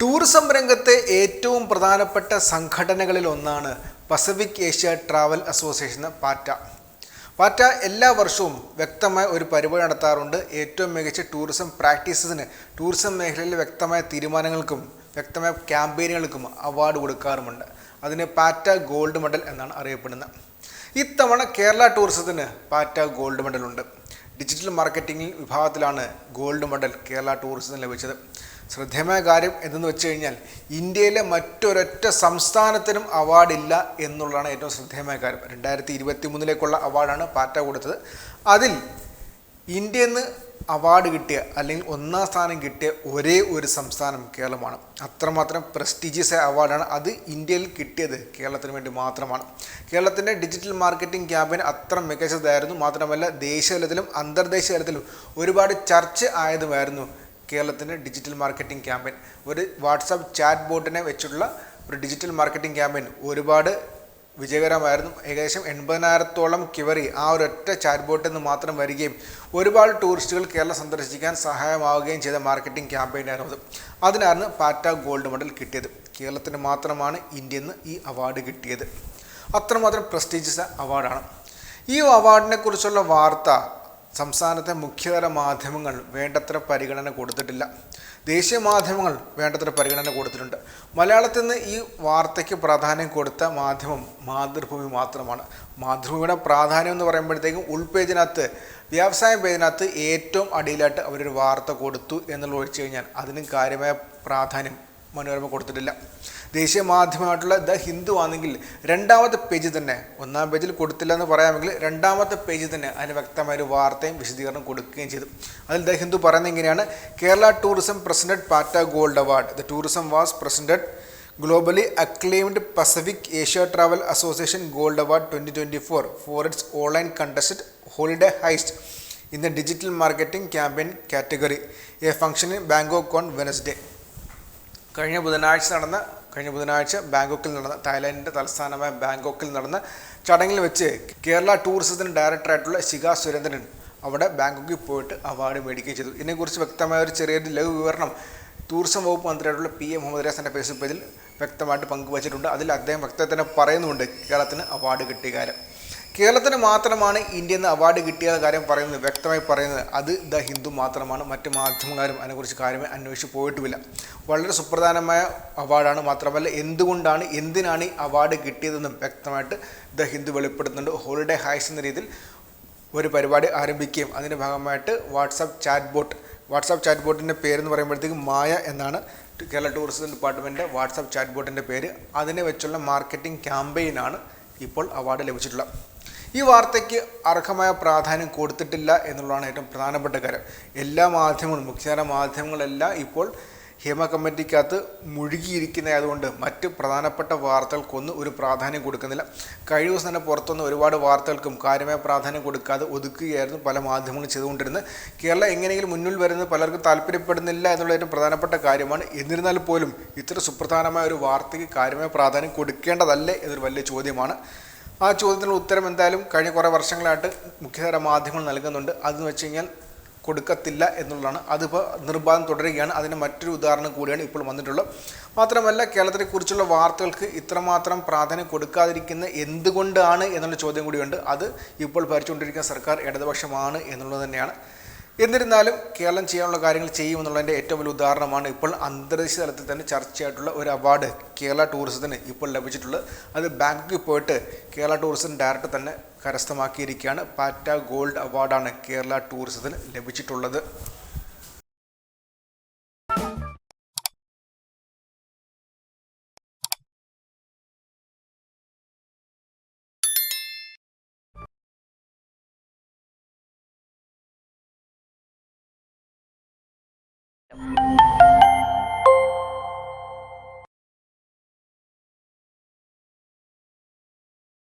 Tourism രംഗത്തെ ഏറ്റവും പ്രധാനപ്പെട്ട സംഘടനകളിൽ ഒന്നാണ് പസഫിക് ഏഷ്യ ട്രാവൽ അസോസിയേഷൻ പാറ്റ. പാറ്റ എല്ലാ വർഷവും വ്യക്തമായ ഒരു പരിപാടി നടത്താറുണ്ട്. ഏറ്റവും മികച്ച ടൂറിസം പ്രാക്ടീസസിന് ടൂറിസം മേഖലയിലെ വ്യക്തമായ തീരുമാനങ്ങൾക്കും വ്യക്തമായ ക്യാമ്പയിനുകൾക്കും അവാർഡ് കൊടുക്കാറുമുണ്ട്. അതിന് പാറ്റ ഗോൾഡ് മെഡൽ എന്നാണ് അറിയപ്പെടുന്നത്. ഇത്തവണ കേരള ടൂറിസത്തിന് പാറ്റ ഗോൾഡ് മെഡലുണ്ട് ഡിജിറ്റൽ മാർക്കറ്റിംഗ് വിഭാഗത്തിലാണ് ഗോൾഡ് മെഡൽ കേരള ടൂറിസത്തിന് ലഭിച്ചത്. ശ്രദ്ധേയമായ കാര്യം എന്തെന്ന് വെച്ച് കഴിഞ്ഞാൽ ഇന്ത്യയിലെ മറ്റൊരൊറ്റ സംസ്ഥാനത്തിനും അവാർഡില്ല എന്നുള്ളതാണ് ഏറ്റവും ശ്രദ്ധേയമായ കാര്യം. രണ്ടായിരത്തി ഇരുപത്തി മൂന്നിലേക്കുള്ള അവാർഡാണ് പാറ്റ കൊടുത്തത്. അതിൽ ഇന്ത്യയിൽ നിന്ന് അവാർഡ് കിട്ടിയ അല്ലെങ്കിൽ ഒന്നാം സ്ഥാനം കിട്ടിയ ഒരേ ഒരു സംസ്ഥാനം കേരളമാണ്. അത്രമാത്രം പ്രസ്റ്റീജിയസ് അവാർഡാണ് അത് ഇന്ത്യയിൽ കിട്ടിയത് കേരളത്തിന് വേണ്ടി മാത്രമാണ്. കേരളത്തിന്റെ ഡിജിറ്റൽ മാർക്കറ്റിംഗ് ക്യാമ്പയിൻ അത്ര മികച്ചതായിരുന്നു. മാത്രമല്ല ദേശീയ തലത്തിലും അന്തർദേശീയ തലത്തിലും ഒരുപാട് ചർച്ച ആയതുമായിരുന്നു കേരളത്തിന്റെ ഡിജിറ്റൽ മാർക്കറ്റിംഗ് ക്യാമ്പയിൻ ഒരു വാട്സാപ്പ് ചാറ്റ് ബോട്ടിനെ വെച്ചുള്ള ഒരു ഡിജിറ്റൽ മാർക്കറ്റിംഗ് ക്യാമ്പയിൻ ഒരുപാട് വിജയകരമായിരുന്നു. ഏകദേശം എൺപതിനായിരത്തോളം കിവറി ആ ഒരൊറ്റ ചാറ്റ് ബോട്ടിൽ നിന്ന് മാത്രം വരികയും ഒരുപാട് ടൂറിസ്റ്റുകൾ കേരളം സന്ദർശിക്കാൻ സഹായമാവുകയും ചെയ്ത മാർക്കറ്റിംഗ് ക്യാമ്പയിനായിരുന്നു അത്. അതിനായിരുന്നു പാറ്റ ഗോൾഡ് മെഡൽ കിട്ടിയത്. കേരളത്തിന് മാത്രമാണ് ഇന്ത്യയിൽ നിന്ന് ഈ അവാർഡ് കിട്ടിയത്. അത്രമാത്രം പ്രസ്റ്റീജിയസ് അവാർഡാണ് ഈ അവാർഡിനെ കുറിച്ചുള്ള വാർത്ത സംസ്ഥാനത്തെ മുഖ്യതര മാധ്യമങ്ങൾ വേണ്ടത്ര പരിഗണന കൊടുത്തിട്ടില്ല. ദേശീയ മാധ്യമങ്ങൾ വേണ്ടത്ര പരിഗണന കൊടുത്തിട്ടുണ്ട്. മലയാളത്തിൽ നിന്ന് ഈ വാർത്തയ്ക്ക് പ്രാധാന്യം കൊടുത്ത മാധ്യമം മാതൃഭൂമി മാത്രമാണ്. മാതൃഭൂമിയുടെ പ്രാധാന്യം എന്ന് പറയുമ്പോഴത്തേക്കും ഉൾപേജിനകത്ത് വ്യവസായ പേജിനകത്ത് ഏറ്റവും അടിയിലായിട്ട് അവരൊരു വാർത്ത കൊടുത്തു എന്നുള്ള ഒഴിച്ചു കഴിഞ്ഞാൽ അതിനും കാര്യമായ പ്രാധാന്യം മനോരമ കൊടുത്തിട്ടില്ല. ദേശീയ മാധ്യമമായിട്ടുള്ള ദ ഹിന്ദു ആണെങ്കിൽ രണ്ടാമത്തെ പേജ് തന്നെ ഒന്നാം പേജിൽ കൊടുത്തില്ല എന്ന് പറയാമെങ്കിൽ രണ്ടാമത്തെ പേജ് തന്നെ അതിന് വ്യക്തമായ ഒരു വാർത്തയും വിശദീകരണം കൊടുക്കുകയും ചെയ്തു. അതിൽ ദ ഹിന്ദു പറയുന്നത് ഇങ്ങനെയാണ്. Kerala tourism president PATA gold award. The tourism was president globally acclaimed Pacific Asia travel association gold award twenty twenty four. For its online contest holiday heist in the digital marketing campaign category. A function in Bangkok on Wednesday. കഴിഞ്ഞ ബുധനാഴ്ച നടന്ന കഴിഞ്ഞ ബുധനാഴ്ച ബാങ്കോക്കിൽ നടന്ന തായ്ലാൻഡിന്റെ തലസ്ഥാനമായ ബാങ്കോക്കിൽ നടന്ന ചടങ്ങിൽ വെച്ച് കേരള ടൂറിസത്തിന് ഡയറക്ടറായിട്ടുള്ള ശിഖ സുരേന്ദ്രൻ അവിടെ ബാങ്കോക്കിൽ പോയിട്ട് അവാർഡ് മേടിക്കുകയും ചെയ്തു. ഇതിനെക്കുറിച്ച് വ്യക്തമായ ഒരു ചെറിയൊരു ലഘു വിവരണം ടൂറിസം വകുപ്പ് മന്ത്രിയായിട്ടുള്ള പി എ മുഹമ്മദ് രാസന്റെ ഫേസ്ബുക്ക് പേജിൽ വ്യക്തമായിട്ട് പങ്കുവച്ചിട്ടുണ്ട്. അതിൽ അദ്ദേഹം വ്യക്തത തന്നെ പറയുന്നുണ്ട് കേരളത്തിന് അവാർഡ് കിട്ടിയ കാര്യം. കേരളത്തിന് മാത്രമാണ് ഇന്ത്യയിൽ നിന്ന് അവാർഡ് കിട്ടിയ കാര്യം പറയുന്നത് വ്യക്തമായി പറയുന്നത്. അത് ദ ഹിന്ദു മാത്രമാണ്. മറ്റ് മാധ്യമക്കാരും അതിനെക്കുറിച്ച് കാര്യമായി അന്വേഷിച്ച് പോയിട്ടുമില്ല. വളരെ സുപ്രധാനമായ അവാർഡാണ് മാത്രമല്ല എന്തുകൊണ്ടാണ് എന്തിനാണ് ഈ അവാർഡ് കിട്ടിയതെന്നും വ്യക്തമായിട്ട് ദ ഹിന്ദു വെളിപ്പെടുത്തുന്നുണ്ട്. ഹോളിഡേ ഹൈസ് എന്ന രീതിയിൽ ഒരു പരിപാടി ആരംഭിക്കുകയും അതിന്റെ ഭാഗമായിട്ട് WhatsApp chat bot WhatsApp chat ബോട്ടിന്റെ പേരെന്ന് പറയുമ്പോഴത്തേക്കും മായ എന്നാണ് Kerala tourism department WhatsApp chat ബോട്ടിന്റെ പേര്. അതിനെ വെച്ചുള്ള മാർക്കറ്റിംഗ് ക്യാമ്പയിനാണ് ഇപ്പോൾ അവാർഡ് ലഭിച്ചിട്ടുള്ളത്. ഈ വാർത്തയ്ക്ക് അർഹമായ പ്രാധാന്യം കൊടുത്തിട്ടില്ല എന്നുള്ളതാണ് ഏറ്റവും പ്രധാനപ്പെട്ട കാര്യം. എല്ലാ മാധ്യമങ്ങളും മുഖ്യധാര മാധ്യമങ്ങളെല്ലാം ഇപ്പോൾ ഹേമ കമ്മിറ്റിക്കകത്ത് മുഴുകിയിരിക്കുന്നതായതുകൊണ്ട് മറ്റ് പ്രധാനപ്പെട്ട വാർത്തകൾക്കൊന്നും ഒരു പ്രാധാന്യം കൊടുക്കുന്നില്ല. കഴിഞ്ഞ ദിവസം തന്നെ പുറത്തുനിന്ന് ഒരുപാട് വാർത്തകൾക്കും കാര്യമായ പ്രാധാന്യം കൊടുക്കാതെ ഒതുക്കുകയായിരുന്നു പല മാധ്യമങ്ങളും ചെയ്തുകൊണ്ടിരുന്നത്. കേരളം എങ്ങനെയെങ്കിലും മുന്നിൽ വരുന്നത് പലർക്കും താല്പര്യപ്പെടുന്നില്ല എന്നുള്ള ഏറ്റവും പ്രധാനപ്പെട്ട കാര്യമാണ്. എന്നിരുന്നാൽ പോലും ഇത്ര സുപ്രധാനമായ ഒരു വാർത്തയ്ക്ക് കാര്യമായ പ്രാധാന്യം കൊടുക്കേണ്ടതല്ലേ എന്നൊരു വലിയ ചോദ്യമാണ്. ആ ചോദ്യത്തിനുള്ള ഉത്തരം എന്തായാലും കഴിഞ്ഞ കുറേ വർഷങ്ങളായിട്ട് മുഖ്യധാര മാധ്യമങ്ങൾ നൽകുന്നുണ്ട്. അതെന്ന് വെച്ച് കഴിഞ്ഞാൽ കൊടുക്കത്തില്ല എന്നുള്ളതാണ്. അതിപ്പോൾ നിർബാധം തുടരുകയാണ്. അതിന് മറ്റൊരു ഉദാഹരണം കൂടിയാണ് ഇപ്പോൾ വന്നിട്ടുള്ളത്. മാത്രമല്ല കേരളത്തെക്കുറിച്ചുള്ള വാർത്തകൾക്ക് ഇത്രമാത്രം പ്രാധാന്യം കൊടുക്കാതിരിക്കുന്ന എന്തുകൊണ്ടാണ് എന്നുള്ള ചോദ്യം കൂടിയുണ്ട്. അത് ഇപ്പോൾ ഭരിച്ചുകൊണ്ടിരിക്കുന്ന സർക്കാർ ഇടതുപക്ഷമാണ് എന്നുള്ളത് തന്നെയാണ്. എന്നിരുന്നാലും കേരളം ചെയ്യാനുള്ള കാര്യങ്ങൾ ചെയ്യുമെന്നുള്ളതിന്റെ ഏറ്റവും വലിയ ഉദാഹരണമാണ് ഇപ്പോൾ അന്തർദേശീയ തലത്തിൽ തന്നെ ചർച്ചയായിട്ടുള്ള ഒരു അവാർഡ് കേരള ടൂറിസത്തിന് ഇപ്പോൾ ലഭിച്ചിട്ടുള്ളത്. അത് ബാങ്കോക്കിൽ പോയിട്ട് കേരള ടൂറിസം ഡയറക്ടർ തന്നെ കരസ്ഥമാക്കിയിരിക്കുകയാണ്. പാറ്റ ഗോൾഡ് അവാർഡാണ് കേരള ടൂറിസത്തിന് ലഭിച്ചിട്ടുള്ളത്. you